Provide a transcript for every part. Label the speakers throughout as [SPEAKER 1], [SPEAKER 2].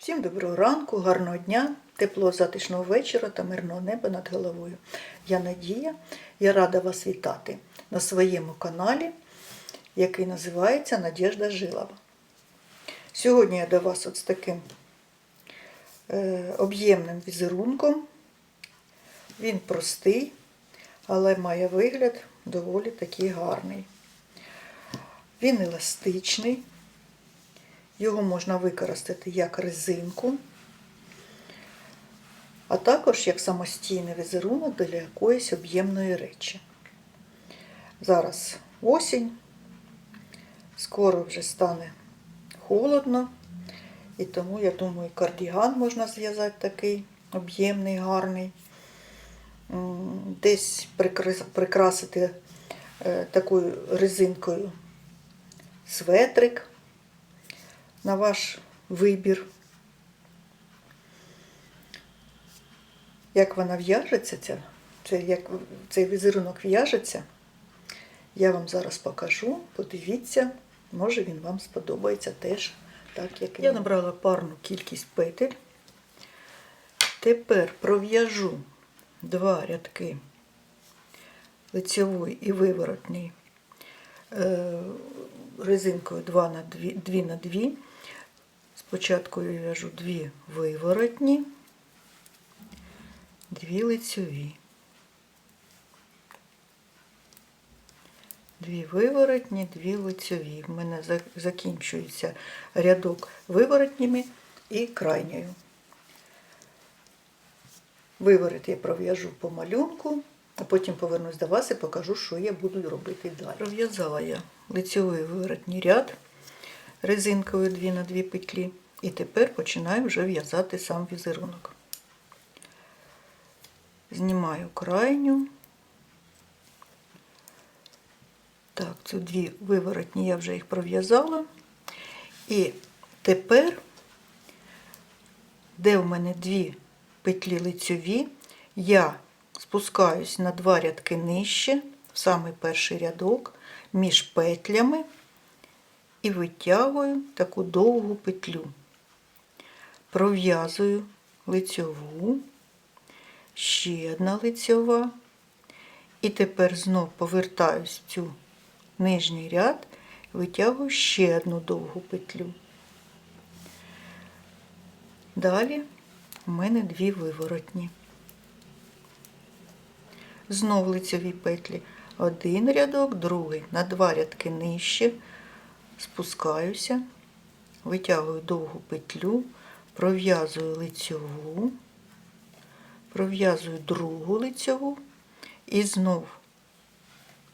[SPEAKER 1] Всім доброго ранку, гарного дня, теплого затишного вечора та мирного неба над головою. Я Надія, я рада вас вітати на своєму каналі, який називається Надіжда Жилова. Сьогодні я до вас от з таким е, об'ємним візерунком. Він простий, але має вигляд доволі такий гарний. Він еластичний. Його можна використати як резинку, а також як самостійний візерунок для якоїсь об'ємної речі. Зараз осінь, скоро вже стане холодно, і тому, я думаю, кардіган можна зв'язати такий об'ємний, гарний. Десь прикрасити е, такою резинкою светрик на ваш вибір. Як вона в'яжеться, ця, це, як цей візерунок в'яжеться, я вам зараз покажу. Подивіться, може він вам сподобається теж так, як і я набрала парну кількість петель. Тепер пров'яжу два рядки лицевої і виворотній е, резинкою 2 на 2, 2 на 2. Спочатку я в'яжу дві виворотні, дві лицьові. Дві виворотні, дві лицьові. В мене закінчується рядок виворотніми і крайньою. Виворот я пров'яжу по малюнку, а потім повернусь до вас і покажу, що я буду робити далі. Пров'язала я лицьовий виворотній ряд резинкою 2 на 2 петлі. І тепер починаю вже в'язати сам візерунок. Знімаю крайню. Так, це дві виворотні, я вже їх пров'язала. І тепер, де в мене дві петлі лицьові, я спускаюсь на два рядки нижче, в самий перший рядок, між петлями і витягую таку довгу петлю. Пров'язую лицьову, ще одна лицьова. І тепер знов повертаюсь в цю нижній ряд, витягую ще одну довгу петлю. Далі у мене дві виворотні. Знов лицеві петлі. Один рядок, другий на два рядки нижче. Спускаюся, витягую довгу петлю, пров'язую лицьову, пров'язую другу лицьову і знов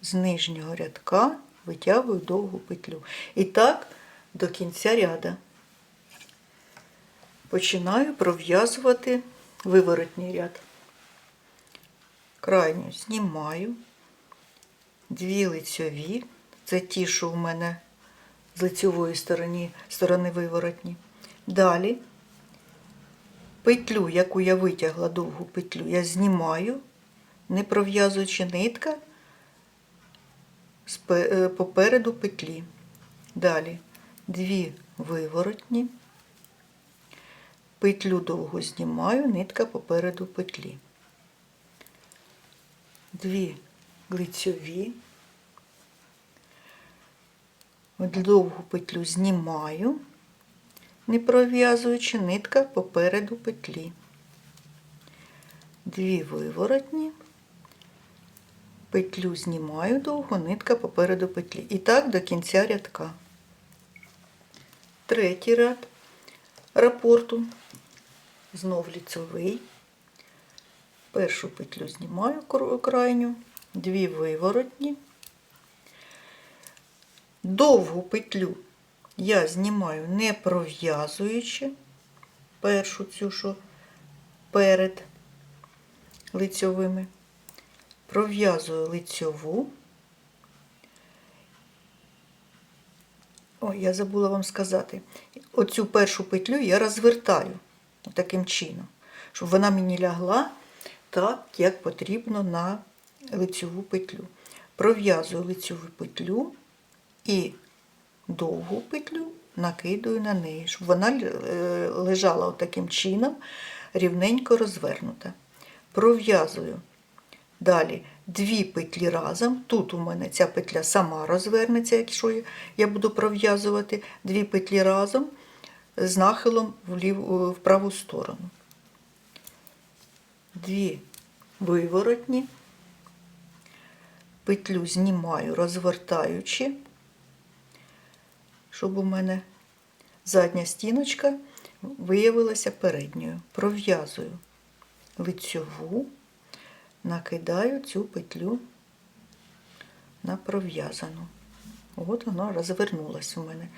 [SPEAKER 1] з нижнього рядка витягую довгу петлю. І так до кінця ряда. Починаю пров'язувати виворотній ряд. Крайню знімаю, дві лицьові, це ті, що в мене з лицьової сторони, сторони виворотні. Далі петлю, яку я витягла довгу петлю, я знімаю, не пров'язуючи нитка е, попереду петлі. Далі дві виворотні, петлю довго знімаю, нитка попереду петлі. Дві лицьові, довгу петлю знімаю, не пров'язуючи нитка попереду петлі. Дві виворотні, петлю знімаю довго, нитка попереду петлі. І так до кінця рядка. Третій ряд рапорту, знов ліцевий. Першу петлю знімаю крайню, дві виворотні. Довгу петлю я знімаю не пров'язуючи першу цю, що перед лицьовими. Пров'язую лицьову. Ой, я забула вам сказати. Оцю першу петлю я розвертаю таким чином, щоб вона мені лягла так, як потрібно на лицьову петлю. Пров'язую лицьову петлю і довгу петлю накидаю на неї, щоб вона е, лежала таким чином, рівненько розвернута. Пров'язую далі дві петлі разом. Тут у мене ця петля сама розвернеться, якщо я- буду пров'язувати дві петлі разом з нахилом в, в праву сторону. Дві виворотні, петлю знімаю, розвертаючи, щоб у мене задня стіночка виявилася передньою. Пров'язую лицьову, накидаю цю петлю на пров'язану. От воно розвернулося у мене.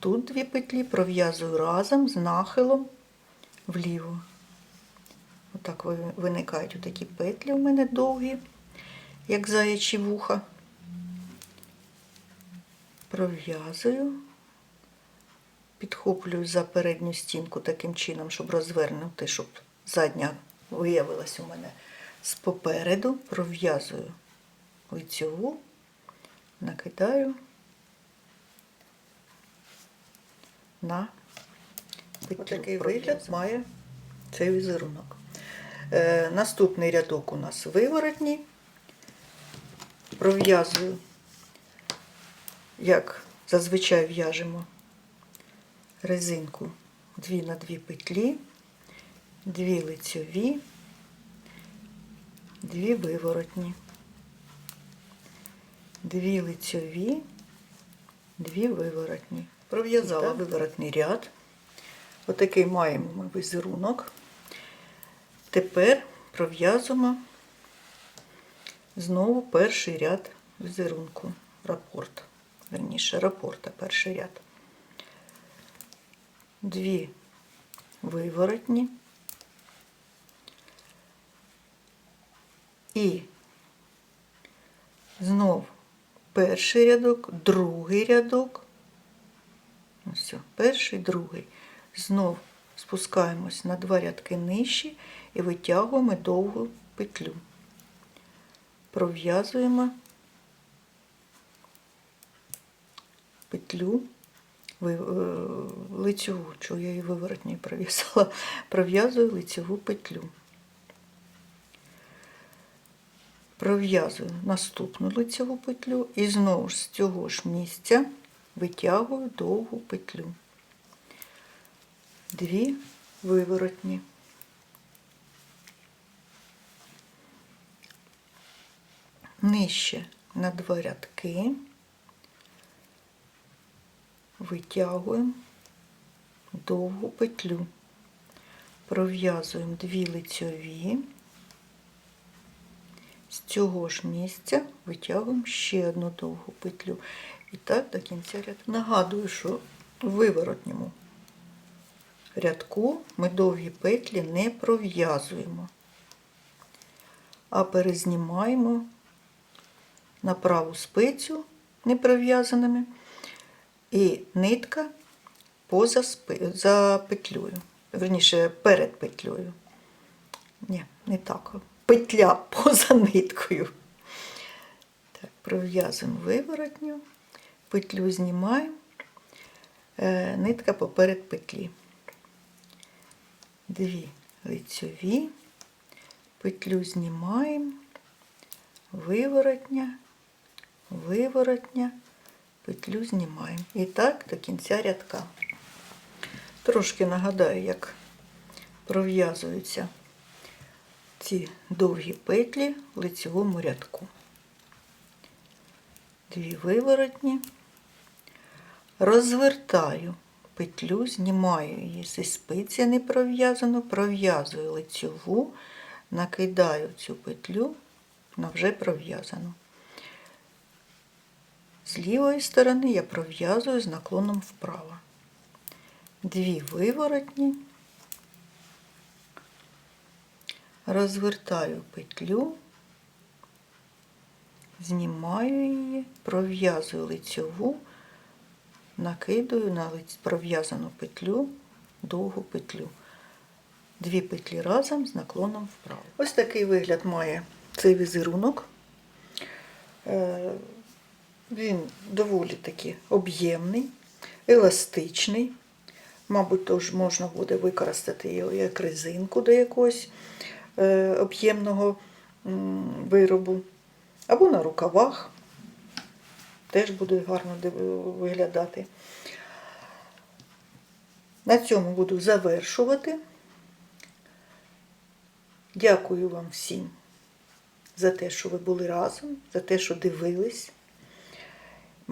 [SPEAKER 1] Тут дві петлі пров'язую разом з нахилом вліво. Отак ви- виникають такі петлі у мене довгі, як заячі вуха. Пров'язую, підхоплюю за передню стінку таким чином, щоб розвернути, щоб задня виявилась у мене з попереду, пров'язую лицьову, накидаю на петлю. Такий вигляд має цей візерунок. Е, наступний рядок у нас виворотній. Пров'язую, як зазвичай в'яжемо резинку дві на дві петлі, дві лицьові, дві виворотні, дві лицьові, дві виворотні. Пров'язала виворотний ряд. Отакий маємо ми візерунок. Тепер пров'язуємо знову перший ряд візерунку. Рапорт. Верніше, рапорта перший ряд. Дві виворотні. І знов перший рядок, другий рядок. Все, перший, другий. Знов спускаємось на два рядки нижче і витягуємо довгу петлю. Пров'язуємо петлю лицьову, що я її виворотній пров'язала, пров'язую лицьову петлю. Пров'язую наступну лицьову петлю і знову ж з цього ж місця витягую довгу петлю. Дві виворотні. Нижче на два рядки витягуємо довгу петлю. Пров'язуємо дві лицьові. З цього ж місця витягуємо ще одну довгу петлю. І так до кінця рядку. Нагадую, що в виворотньому рядку ми довгі петлі не пров'язуємо, а перезнімаємо на праву спицю непров'язаними і нитка поза за петлею. Верніше перед петлею. Ні, не так. Петля поза ниткою. Так, пров'язуємо виворотню, петлю знімаємо, е, нитка поперед петлі. Дві лицьові, петлю знімаємо, виворотня, виворотня, петлю знімаємо. І так до кінця рядка. Трошки нагадаю, як пров'язуються ці довгі петлі в лицевому рядку. Дві виворотні. Розвертаю петлю, знімаю її зі спиці не пров'язану, пров'язую лицьову, накидаю цю петлю на вже пров'язану. З лівої сторони я пров'язую з наклоном вправо. Дві виворотні. розвертаю петлю, знімаю її, пров'язую лицьову, накидаю на пров'язану петлю, довгу петлю. Дві петлі разом з наклоном вправо. Ось такий вигляд має цей візерунок. Він доволі таки об'ємний. еластичний. Мабуть, тож можна буде використати його як резинку до якогось е, об'ємного виробу. Або на рукавах. Теж буде гарно виглядати. На цьому буду завершувати. Дякую вам всім за те, що ви були разом, за те, що дивились.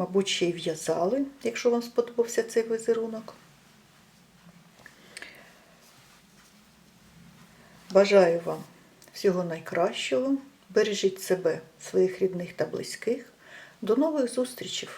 [SPEAKER 1] Мабуть, ще й в'язали, якщо вам сподобався цей візерунок. Бажаю вам всього найкращого. Бережіть себе, своїх рідних та близьких. До нових зустрічей!